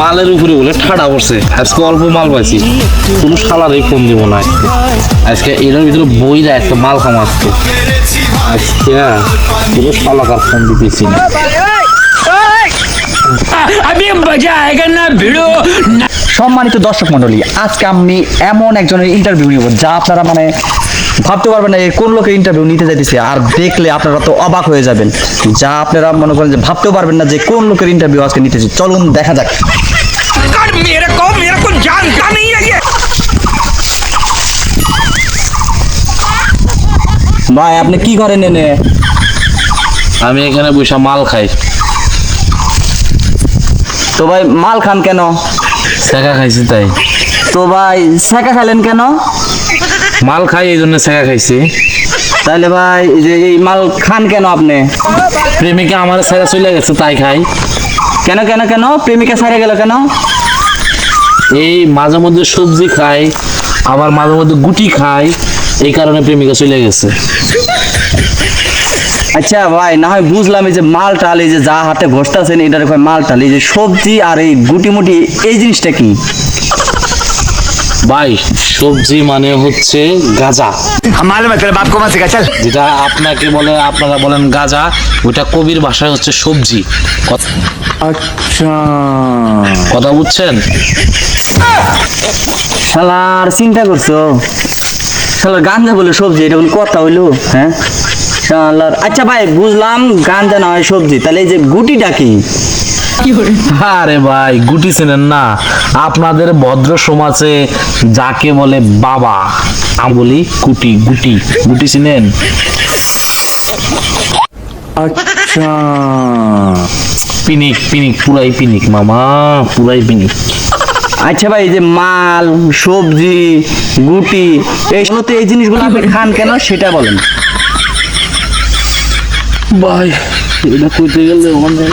মালের উপরে বলে ঠাডা পড়ছে। আজকে অল্প মাল পাইছি। কোনো সালারই ফোন দিব না আজকে। এর ভিতরে বই দেয় একটা মাল কামাচ্ছে। আজকে পুরো সালাকার ফোন দিতেছি না। সম্মানিত দর্শক মন্ডলী আজকে আমি এমন একজনের ইন্টারভিউ নিব যা আপনারা মানে ভাবতে পারবেন না এই কোন লোকের ইন্টারভিউ নিতে যাইতেছে। আর দেখলে আপনারা তো অবাক হয়ে যাবেন। যা আপনারা মনে করেন যে ভাবতেও পারবেন না যে কোন লোকের ইন্টারভিউ আজকে নিতেছে। চলুন দেখা যাক। ভাই আপনি কি করেন এনে? আমি এখানে বসে মাল খাই। তো ভাই মাল খান কেন? শেখা খাইছি তাই। তো ভাই শেখা খেলেন কেন? মাল খাই এই জন্য সেকা খাইছি। তাহলে ভাই এই যে এই মাল খান কেন আপনি? প্রেমিকা আমার সেকা চলে গেছে তাই খাই কেন কেন কেন? প্রেমিকা সারে গেল কেন? এই মাঝে মধ্যে সবজি খাই আবার মাঝে মধ্যে গুটি খাই এই কারণে প্রেমিকা চলে গেছে। আচ্ছা ভাই না হয় বুঝলাম এই যে মাল টাল এই যে যা হাতে ঘষতেছেন এটার মাল টাল এই যে সবজি আর এই গুটি মুটি এই জিনিসটা কি? ভাই সবজি মানে হচ্ছে গাজা। যেটা আপনাকে বলে আপনারা বলেন গাজা ওটা কবির ভাষায় হচ্ছে সবজি। আচ্ছা। কথা বুঝছেন? শালার চিন্তা করছ? সালার গাঞ্জা বলে সবজি এটা বলে কথা হইল হ্যাঁ? শালার আচ্ছা ভাই বুঝলাম গাঞ্জা না হয় সবজি তাহলে এই যে গুটিটা কি? আরে ভাই গুটি চেনেন না। আপনাদের ভদ্র সমাজে যাকে বলে বাবা আমি বলি কুটি গুটি। গুটি চিনেন আচ্ছা। পিনিক পিনিক পুরাই পিনিক মামা পুরাই পিনিক। আচ্ছা ভাই যে মাল সবজি গুটি এইগুলোতে এই জিনিসগুলো আপনি খান কেন সেটা বলেন। ভাই এটা কইতে গেলে অনেক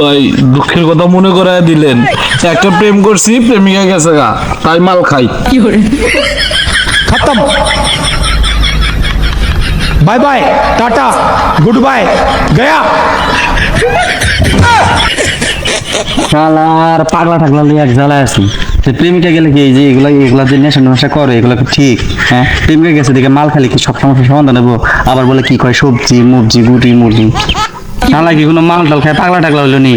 ভাই দুঃখের কথা মনে করায় দিলেন। একটা প্রেম করছি প্রেমিকা গেছে গা তাই মাল খাই। কি করে? খতম। Bye bye tata good bye গয়া। শালার পাগলা টাগলা লিয়ে এক জ্বালায় আছি। প্রেমিকা গেলে কি যে এগুলা এগুলা যে নেশা নেশা করে, এগুলো ঠিক? হ্যাঁ? প্রেমিকা গেছে দেখে মাল খালি কি সব সমস্যার সমাধান নেব আবার বলে কি কয়, সবজি মুবজি গুটি, মুরগি। শালা কি কোনো মাল টাল খায়, পাগলা টাগলা হইল নি।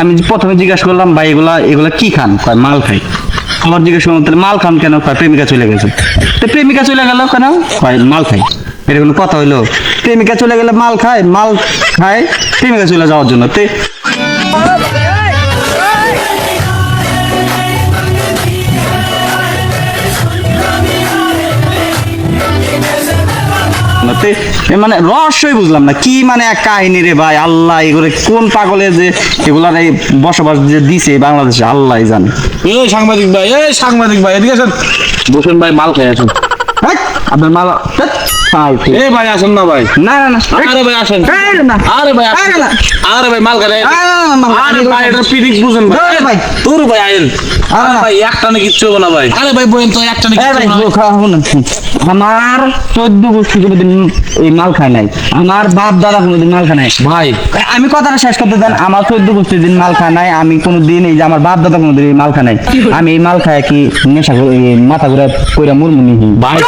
আমি প্রথমে জিজ্ঞাসা করলাম, ভাই, এগুলা এগুলা কি খান? কয়, মাল খাই। আবার জিজ্ঞাসা করলাম, তাহলে মাল খান কেন? কয়, প্রেমিকা চলে গেছে। তো প্রেমিকা চলে গেল কেন? কয়, মাল খাই। এটা কথা হইল? প্রেমিকা চলে গেলে মাল খায় মাল খায় প্রেমিকা চলে যাওয়ার জন্য। তে না তে এ মানে রহস্যই বুঝলাম না কি মানে এক কাহিনী রে ভাই আল্লাহ এগুলো কোন পাগলে যে এগুলার এই বসবাস যে দিছে বাংলাদেশে আল্লাহ জানে। এই সাংবাদিক ভাই এই সাংবাদিক ভাই এদিকে আসেন। বসেন ভাই মাল খাই আসুন। হেৎ, আপনার মাল ফালতু। এই ভাই আসেন না ভাই। না না না। আরে ভাই আসেন। আরে ভাই আরে ভাই মাল খাই আরে না, মাল- আরে ভাই এটা পিরিক বুঝেন ভাই। ভাই। তোর ভাই আইন। আরে আরে ভাই একটা না কিচ্ছু হবে না ভাই। আরে ভাই বইন তো একটা না কিচ্ছু না। খাওয়া হলো না। আমার চোদ্দ বছর কোনোদিন এই মাল খায় নাই। আমার বাপ দাদা কোনোদিন মাল খায় নাই। ভাই। আমি কথাটা শেষ করতে দেন। আমার চোদ্দ বছর দিন মাল খায় নাই। আমি কোনোদিন এই যে আমার বাপ দাদা কোনোদিন মাল খায় নাই। আমি এই মাল খায় কি নেশা মাথা ঘুরে কইরা মুরমুনি ভাই।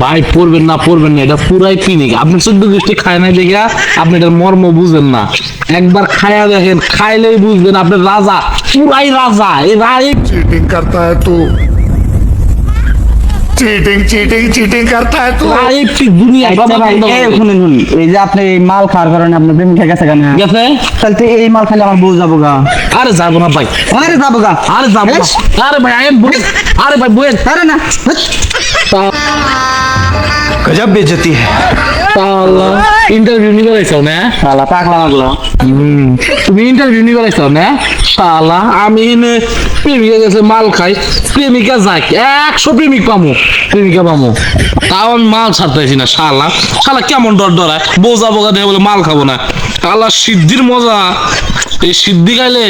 ভাই পড়বেন না পড়বেন না এটা পুরাই ক্লিনিক আপনি চোদ্দ গোষ্ঠী খায় নাই দেখিয়া আপনি এটার মর্ম বুঝেন না একবার খায়া দেখেন খাইলেই বুঝবেন আপনি রাজা পুরাই রাজা এই রাই চিটিং করতা হ্যায় তো চিটিং চিটিং চিটিং করতা হ্যায় তো রাই কি দুনিয়া বাবা ভাই এই শুনুন শুনুন এই যে আপনি এই মাল খাওয়ার কারণে আপনি প্রেমিকা গেছে কেন গেছে তাহলে তো এই মাল খাইলে আমার বউ যাবো গা আরে যাবো না ভাই আরে যাবো গা আরে যাবো না আরে ভাই আই এম আরে ভাই বই আরে না গজব বেজতি আল্লাহ ইন্টারভিউ নিয়ে গেছো না শালা পাগলা লাগল তুমি ইন্টারভিউ নিয়ে গেছো না শালা আমি প্রেমিকা গেছে মাল খাই প্রেমিকা যাক একশো প্রেমিক পামু প্রেমিকা পামু কারণ মাল ছাড়তেছি না শালা। শালা কেমন ডর ডরায়? বোঝা বোঝা দেয় বলে মাল খাব না। শালা সিদ্ধির মজা। এই সিদ্ধি খাইলে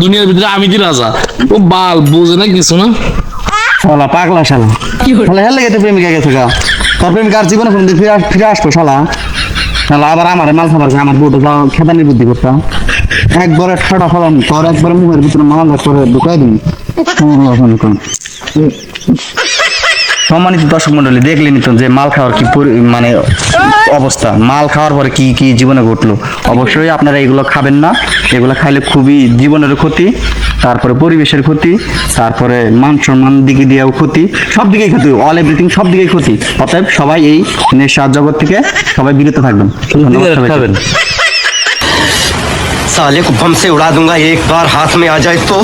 দুনিয়ার ভিতরে আমি দি রাজা? ও বাল বোঝে না কিছু না? শালা পাগলা শালা। কি হলো? হেলে গেছে প্রেমিকা গেছে গা। তোর প্রেমিকার জীবনে কোনদিন ফিরে ফিরে আসব, শালা। শালা, আবার আমার মাল খাবার আমার বউটা যাও খেদানি বুদ্ধি করতাম একবারে ছটা ফলাম তোর একবারে মুখের ভিতরে মাল করে ঢুকাই দিন সম্মানিত দর্শক মন্ডলী দেখলেনি তো যে মাল খাওয়ার কি মানে অবস্থা মাল খাওয়ার পরে কি কি জীবনে ঘটলো অবশ্যই আপনারা এগুলো খাবেন না এগুলো খাইলে খুবই জীবনের ক্ষতি তারপরে পরিবেশের ক্ষতি তারপরে মান সম্মান দিকে দিয়েও ক্ষতি সব দিকেই ক্ষতি অল এভরিথিং সব দিকেই ক্ষতি অতএব সবাই এই নেশার জগৎ থেকে সবাই বিরত থাকবেন ধন্যবাদ সবাইকে। খাবেন साले को बम से उड़ा दूंगा एक बार हाथ में आ जाए तो